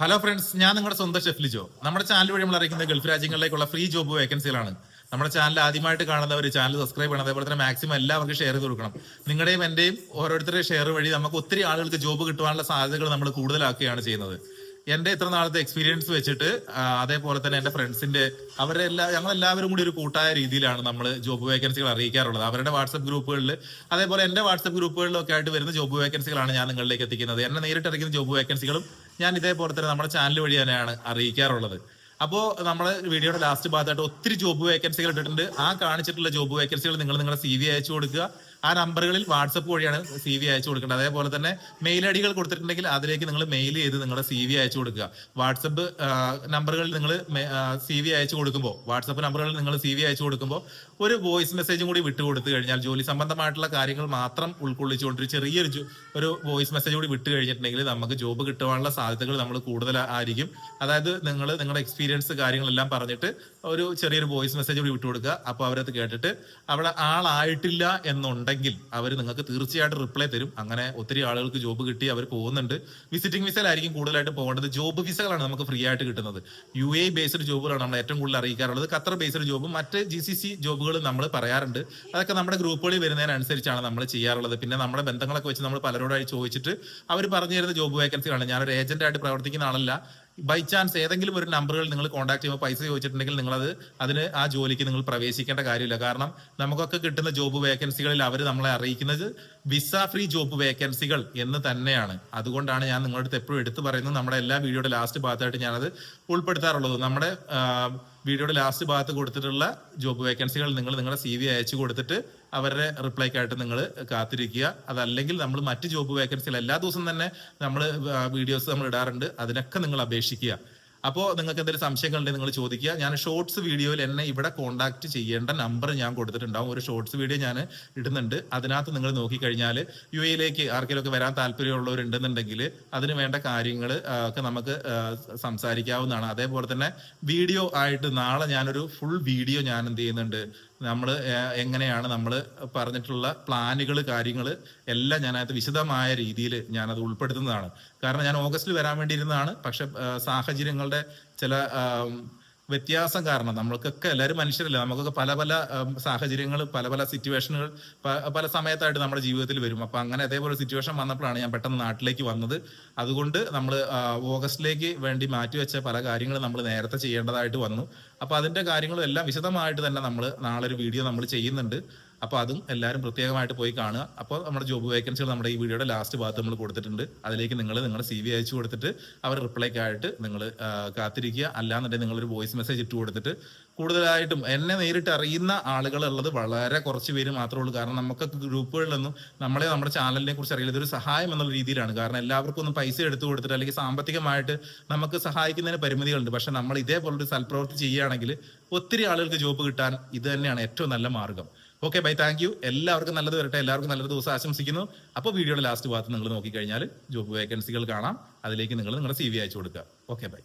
Hello friends ഞാൻ നിങ്ങളുടെ സ്വന്തം ഷെഫ് ലിജോ. നമ്മുടെ ചാനൽ വഴി നമ്മൾ അറിയിക്കുന്ന ഗൾഫ് രാജ്യങ്ങളിലേക്കുള്ള ഫ്രീ ജോബ് വേക്കൻസികളാണ് നമ്മുടെ ചാനൽ ആദ്യമായിട്ട് കാണുന്നവർ ചാനൽ സബ്സ്ക്രൈബ് ചെയ്യണം. അതേപോലെ തന്നെ മാക്സിമം എല്ലാവർക്കും ഷെയർ ചെയ്ത് കൊടുക്കണം. നിങ്ങളുടെയും എന്റെയും ഓരോരുത്തരുടെ ഷെയർ വഴി നമുക്ക് ഒത്തിരി ആളുകൾക്ക് ജോബ് കിട്ടുവാനുള്ള സാധ്യതകൾ നമ്മൾ കൂടുതലാക്കുകയാണ് ചെയ്യുന്നത്. എന്റെ ഇത്ര നാളത്തെ എക്സ്പീരിയൻസ് വെച്ചിട്ട് അതേപോലെ തന്നെ എന്റെ ഫ്രണ്ട്സിന്റെ അവരെ എല്ലാ ഞങ്ങൾ എല്ലാവരും കൂടി ഒരു കൂട്ടായ രീതിയിലാണ് നമ്മൾ ജോബ് വേക്കൻസികൾ അറിയിക്കാറുള്ളത്. അവരുടെ വാട്സപ്പ് ഗ്രൂപ്പുകളിൽ അതേപോലെ എന്റെ വാട്സപ്പ് ഗ്രൂപ്പുകളിലൊക്കെ ആയിട്ട് വരുന്ന ജോബ് വേക്കൻസികളാണ് ഞാൻ നിങ്ങളിലേക്ക് എത്തിക്കുന്നത്. എന്നെ നേരിട്ട് അറിയിക്കുന്ന ജോബ് വേക്കൻസികളും ഞാൻ ഇതേപോലെ തന്നെ നമ്മുടെ ചാനൽ വഴി തന്നെയാണ് അറിയിക്കാറുള്ളത്. അപ്പോ നമ്മുടെ വീഡിയോയുടെ ലാസ്റ്റ് ഭാഗത്തായിട്ട് ഒത്തിരി ജോബ് വേക്കൻസികൾ ഇട്ടിട്ടുണ്ട്. ആ കാണിച്ചിട്ടുള്ള ജോബ് വേക്കൻസികൾ നിങ്ങൾ നിങ്ങളുടെ സി വി അയച്ചു കൊടുക്കുക. ആ നമ്പറുകളിൽ വാട്സപ്പ് വഴിയാണ് സി വി അയച്ചു കൊടുക്കേണ്ടത്. അതേപോലെ തന്നെ മെയിൽ ഐഡികൾ കൊടുത്തിട്ടുണ്ടെങ്കിൽ അതിലേക്ക് നിങ്ങൾ മെയിൽ ചെയ്ത് നിങ്ങളുടെ സി വി അയച്ചു കൊടുക്കുക. വാട്സപ്പ് നമ്പറുകളിൽ നിങ്ങൾ സി വി അയച്ചു കൊടുക്കുമ്പോൾ വാട്സപ്പ് നമ്പറുകളിൽ നിങ്ങൾ സി വി അയച്ചു കൊടുക്കുമ്പോൾ ഒരു വോയിസ് മെസ്സേജും കൂടി വിട്ടു കൊടുത്തു കഴിഞ്ഞാൽ ജോലി സംബന്ധമായിട്ടുള്ള കാര്യങ്ങൾ മാത്രം ഉൾക്കൊള്ളിച്ചുകൊണ്ട് ഒരു ചെറിയൊരു ഒരു വോയിസ് മെസ്സേജ് കൂടി വിട്ടു കഴിഞ്ഞിട്ടുണ്ടെങ്കിൽ നമുക്ക് ജോബ് കിട്ടുവാനുള്ള സാധ്യതകൾ നമ്മൾ കൂടുതൽ ആയിരിക്കും അതായത് നിങ്ങൾ നിങ്ങളുടെ എക്സ്പീരിയൻസ് കാര്യങ്ങളെല്ലാം പറഞ്ഞിട്ട് ഒരു ചെറിയൊരു വോയിസ് മെസ്സേജ് കൂടി വിട്ടു കൊടുക്കുക. അപ്പോൾ അവരത് കേട്ടിട്ട് അവിടെ ആളായിട്ടില്ല എന്നുണ്ടെങ്കിൽ അവർ നിങ്ങൾക്ക് തീർച്ചയായിട്ടും റിപ്ലൈ തരും. അങ്ങനെ ഒത്തിരി ആളുകൾക്ക് ജോബ് കിട്ടി അവർ പോകുന്നുണ്ട്. വിസിറ്റിംഗ് വിസയിലായിരിക്കും കൂടുതലായിട്ട് പോകേണ്ടത്. ജോബ് വിസകളാണ് നമുക്ക് ഫ്രീ ആയിട്ട് കിട്ടുന്നത്. യു എ ബേസ്ഡ് ജോബുകളാണ് നമ്മൾ ഏറ്റവും കൂടുതൽ അറിയിക്കാറുള്ളത്. ഖത്തർ ബേസ്ഡ് ജോബ് മറ്റ് ജി സി സി ജോബുകൾ നമ്മൾ പറയാറുണ്ട്. അതൊക്കെ നമ്മുടെ ഗ്രൂപ്പുകളിൽ വരുന്നതിനനുസരിച്ചാണ് നമ്മൾ ചെയ്യാറുള്ളത്. പിന്നെ നമ്മുടെ ബന്ധങ്ങളൊക്കെ വെച്ച് നമ്മൾ പലരോടായി ചോദിച്ചിട്ട് അവർ പറഞ്ഞു തരുന്ന ജോബ് വേക്കൻസികളാണ് ഞാനൊരു ഏജന്റായിട്ട് പ്രവർത്തിക്കുന്ന ആളല്ല. ബൈ ചാൻസ് ഏതെങ്കിലും ഒരു നമ്പറുകൾ നിങ്ങൾ കോൺടാക്ട് ചെയ്യുമ്പോൾ പൈസ ചോദിച്ചിട്ടുണ്ടെങ്കിൽ നിങ്ങൾ അത് അതിന് ആ ജോലിക്ക് നിങ്ങൾ പ്രവേശിക്കേണ്ട കാര്യമില്ല. കാരണം നമുക്കൊക്കെ കിട്ടുന്ന ജോബ് വേക്കൻസികളിൽ അവർ നമ്മളെ അറിയിക്കുന്നത് വിസ ഫ്രീ ജോബ് വേക്കൻസികൾ എന്ന് തന്നെയാണ്. അതുകൊണ്ടാണ് ഞാൻ നിങ്ങളുടെ അടുത്ത് എപ്പോഴും എടുത്തു പറയുന്നത്. നമ്മുടെ എല്ലാ വീഡിയോയുടെ ലാസ്റ്റ് ഭാഗത്തായിട്ട് ഞാനത് ഉൾപ്പെടുത്താറുള്ളത്. നമ്മുടെ വീഡിയോയുടെ ലാസ്റ്റ് ഭാഗത്ത് കൊടുത്തിട്ടുള്ള ജോബ് വേക്കൻസികൾ നിങ്ങൾ നിങ്ങളുടെ സി വി അയച്ചു കൊടുത്തിട്ട് അവരുടെ റിപ്ലൈക്കായിട്ട് നിങ്ങൾ കാത്തിരിക്കുക. അതല്ലെങ്കിൽ നമ്മൾ മറ്റ് ജോബ് വേക്കൻസികൾ എല്ലാ ദിവസവും തന്നെ നമ്മൾ വീഡിയോസ് നമ്മൾ ഇടാറുണ്ട്. അതിനൊക്കെ നിങ്ങൾ അപേക്ഷിക്കുക. അപ്പോൾ നിങ്ങൾക്ക് എന്തെങ്കിലും സംശയങ്ങൾ ഉണ്ടെങ്കിൽ നിങ്ങൾ ചോദിക്കുക. ഞാൻ ഷോർട്സ് വീഡിയോയിൽ എന്നെ ഇവിടെ കോൺടാക്ട് ചെയ്യേണ്ട നമ്പർ ഞാൻ കൊടുത്തിട്ടുണ്ടാവും. ഒരു ഷോർട്സ് വീഡിയോ ഞാൻ ഇടുന്നുണ്ട്. അതിനകത്ത് നിങ്ങൾ നോക്കിക്കഴിഞ്ഞാൽ യു എയിലേക്ക് ആർക്കെങ്കിലും ഒക്കെ വരാൻ താല്പര്യമുള്ളവരുണ്ടെന്നുണ്ടെങ്കിൽ അതിന് വേണ്ട കാര്യങ്ങൾ ഒക്കെ നമുക്ക് സംസാരിക്കാവുന്നതാണ്. അതേപോലെ തന്നെ വീഡിയോ ആയിട്ട് നാളെ ഞാനൊരു ഫുൾ വീഡിയോ ഞാൻ എന്ത് ചെയ്യുന്നുണ്ട്. നമ്മൾ എങ്ങനെയാണ് നമ്മൾ പറഞ്ഞിട്ടുള്ള പ്ലാനുകൾ കാര്യങ്ങൾ എല്ലാം ഞാനത് വിശദമായ രീതിയിൽ ഞാനത് ഉൾപ്പെടുത്തുന്നതാണ്. കാരണം ഞാൻ ഓഗസ്റ്റിൽ വരാൻ വേണ്ടിയിരുന്നതാണ്. പക്ഷെ സാഹചര്യങ്ങളുടെ ചില വ്യത്യാസം കാരണം. നമ്മൾക്കൊക്കെ എല്ലാവരും മനുഷ്യരല്ലേ. നമുക്കൊക്കെ പല പല സാഹചര്യങ്ങൾ പല പല സിറ്റുവേഷനുകൾ പല സമയത്തായിട്ട് നമ്മുടെ ജീവിതത്തിൽ വരും. അപ്പൊ അങ്ങനെ അതേപോലെ സിറ്റുവേഷൻ വന്നപ്പോഴാണ് ഞാൻ പെട്ടെന്ന് നാട്ടിലേക്ക് വന്നത്. അതുകൊണ്ട് നമ്മൾ ഓഗസ്റ്റിലേക്ക് വേണ്ടി മാറ്റിവെച്ച പല കാര്യങ്ങളും നമ്മൾ നേരത്തെ ചെയ്യേണ്ടതായിട്ട് വന്നു. അപ്പൊ അതിന്റെ കാര്യങ്ങളും എല്ലാം വിശദമായിട്ട് തന്നെ നമ്മൾ നാളെ ഒരു വീഡിയോ നമ്മൾ ചെയ്യുന്നുണ്ട്. അപ്പൊ അതും എല്ലാവരും പ്രത്യേകമായിട്ട് പോയി കാണുക. അപ്പോൾ നമ്മുടെ ജോബ് വേക്കൻസികൾ നമ്മുടെ ഈ വീഡിയോയുടെ ലാസ്റ്റ് ഭാഗത്ത് നമ്മൾ കൊടുത്തിട്ടുണ്ട്. അതിലേക്ക് നിങ്ങൾ നിങ്ങളുടെ സി വി അയച്ചു കൊടുത്തിട്ട് അവർ റിപ്ലൈക്കായിട്ട് നിങ്ങൾ കാത്തിരിക്കുക. അല്ലാന്നുണ്ടെങ്കിൽ നിങ്ങളൊരു വോയിസ് മെസ്സേജ് ഇട്ട് കൊടുത്തിട്ട് കൂടുതലായിട്ടും എന്നെ നേരിട്ട് അറിയുന്ന ആളുകളുള്ളത് വളരെ കുറച്ച് പേര് മാത്രമേ ഉള്ളൂ. കാരണം നമുക്ക് ഗ്രൂപ്പുകളിലൊന്നും നമ്മളെ നമ്മുടെ ചാനലിനെ കുറിച്ച് അറിയില്ല. ഇതൊരു സഹായം എന്നുള്ള രീതിയിലാണ്. കാരണം എല്ലാവർക്കും ഒന്നും പൈസ എടുത്തു കൊടുത്തിട്ട് അല്ലെങ്കിൽ സാമ്പത്തികമായിട്ട് നമുക്ക് സഹായിക്കുന്നതിന് പരിമിതികളുണ്ട്. പക്ഷെ നമ്മൾ ഇതേപോലൊരു സൽപ്രവൃത്തി ചെയ്യുകയാണെങ്കിൽ ഒത്തിരി ആളുകൾക്ക് ജോബ് കിട്ടാൻ ഇത് തന്നെയാണ് ഏറ്റവും നല്ല മാർഗം. ഓക്കെ ബൈ താങ്ക് യു എല്ലാവർക്കും നല്ലത് വരട്ടെ. എല്ലാവർക്കും നല്ലൊരു ദിവസം ആശംസിക്കുന്നു. അപ്പോൾ വീഡിയോയുടെ ലാസ്റ്റ് ഭാഗത്ത് നിങ്ങൾ നോക്കിക്കഴിഞ്ഞാൽ ജോബ് വേക്കൻസികൾ കാണാം. അതിലേക്ക് നിങ്ങൾ നിങ്ങളുടെ സി വി അയച്ചു കൊടുക്കുക. Okay bye